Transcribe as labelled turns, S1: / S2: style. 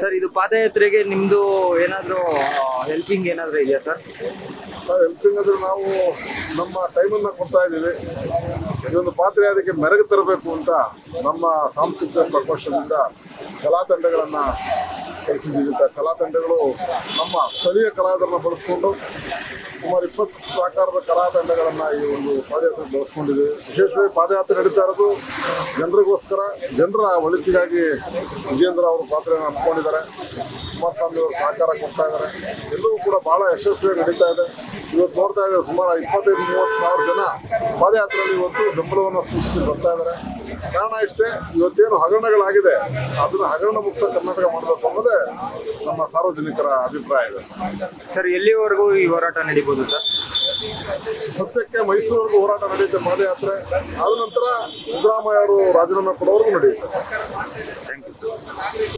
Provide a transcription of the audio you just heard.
S1: Sir, ಇದು ಪಾದಯಾತ್ರೆಗೆ ನಿಮ್ದು ಏನಾದರೂ ಹೆಲ್ಪಿಂಗ್ ಏನಾದರೂ ಇದೆಯಾ ಸರ್?
S2: ಹೆಲ್ಪಿಂಗ್ ಅಂದ್ರೆ ನಾವು ನಮ್ಮ ಟೈಮನ್ನ ಕೊಡ್ತಾ ಇದ್ದೀವಿ. ಇದೊಂದು ಪಾತ್ರೆ ಅದಕ್ಕೆ ಮೆರಗು ತರಬೇಕು ಅಂತ ನಮ್ಮ ಸಾಂಸ್ಕೃತಿಕ ಪ್ರಕೋಷ್ಠದಿಂದ ಕಲಾ ತಂಡಗಳನ್ನ ಕಲಾ ತಂಡಗಳು ನಮ್ಮ ಸ್ಥಳೀಯ ಕಲಾವಿದರನ್ನ ಬಳಸ್ಕೊಂಡು ಸುಮಾರು ಇಪ್ಪತ್ತು ಪ್ರಕಾರದ ಕಲಾ ತಂಡಗಳನ್ನ ಈ ಒಂದು ಪಾದಯಾತ್ರೆ ಬಳಸ್ಕೊಂಡಿದೆ. ವಿಶೇಷವಾಗಿ ಪಾದಯಾತ್ರೆ ನಡೀತಾ ಇರೋದು ಜನರಿಗೋಸ್ಕರ, ಜನರ ಒಳಿತಿಗಾಗಿ ವಿಜೇಂದ್ರ ಅವರು ಪಾತ್ರೆಯನ್ನು ಹಮ್ಮಿಕೊಂಡಿದ್ದಾರೆ. ಕುಮಾರಸ್ವಾಮಿ ಅವರು ಸಹಕಾರ ಕೊಡ್ತಾ ಇದ್ದಾರೆ. ಎಲ್ಲವೂ ಕೂಡ ಬಹಳ ಯಶಸ್ವಿಯಾಗಿ ನಡೀತಾ ಇದೆ. ಇವತ್ತು ನೋಡ್ತಾ ಇದ್ದಾರೆ ಸುಮಾರು ಇಪ್ಪತ್ತೈದು ಮೂವತ್ತು ಸಾವಿರ ಜನ ಪಾದಯಾತ್ರೆಯಲ್ಲಿ ಇವತ್ತು ಬೆಂಬಲವನ್ನು ಸೂಚಿಸಿ ಬರ್ತಾ ಇದ್ದಾರೆ. ಕಾರಣ ಇಷ್ಟೇ ಇವತ್ತೇನು ಹಗರಣಗಳಾಗಿದೆ ಅದನ್ನು ಹಗರಣ ಮುಕ್ತ ಕರ್ನಾಟಕ ಮಾಡಬೇಕು ಅನ್ನೋದೇ ನಮ್ಮ ಸಾರ್ವಜನಿಕರ ಅಭಿಪ್ರಾಯ ಇದೆ.
S1: ಸರ್ ಎಲ್ಲಿವರೆಗೂ ಈ ಹೋರಾಟ ನಡೀಬೋದು ಸರ್?
S2: ಸದ್ಯಕ್ಕೆ ಮೈಸೂರಿಗೂ ಹೋರಾಟ ನಡೆಯುತ್ತೆ ಪಾದಯಾತ್ರೆ. ಆದ ನಂತರ ಸಿದ್ದರಾಮಯ್ಯ ಅವರು ರಾಜೀನಾಮೆ ಕೊಡೋವರೆಗೂ ನಡೆಯುತ್ತೆ.